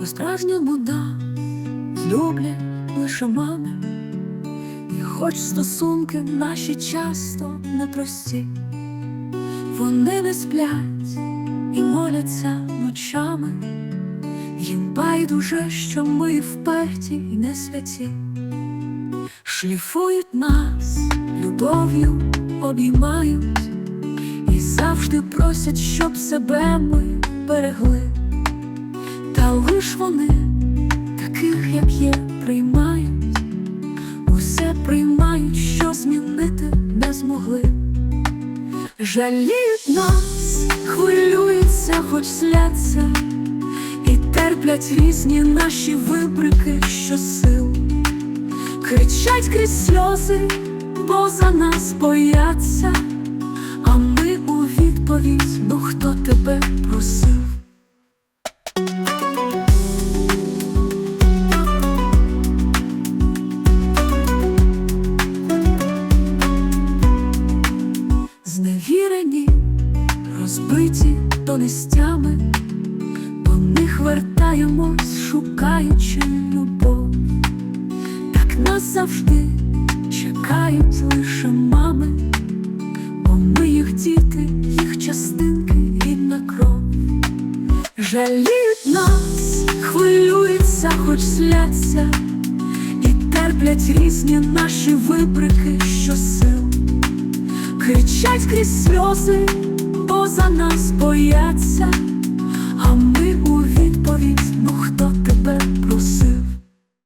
По-справжньому да, люблять лише мами. І хоч стосунки наші часто непрості, вони не сплять і моляться ночами, їм байдуже, що ми вперті і не святі, шліфують нас, любов'ю обіймають і завжди просять, щоб себе ми берегли. Лиш вони таких, як є, приймають, усе приймають, що змінити не змогли. Жаліють нас, хвилюються, хоч зляться, і терплять різні наші вибрики щосил. Кричать крізь сльози, бо за нас бояться, Зневірені, розбиті донестями, до них вертаємось, шукаючи любов. Так нас завжди чекають лише мами, бо ми їх діти, їх частинки, рідна кров. Жаліють нас, хвилюються, хоч зляться, і терплять різні наші вибрики щосил. Кричать крізь сльози,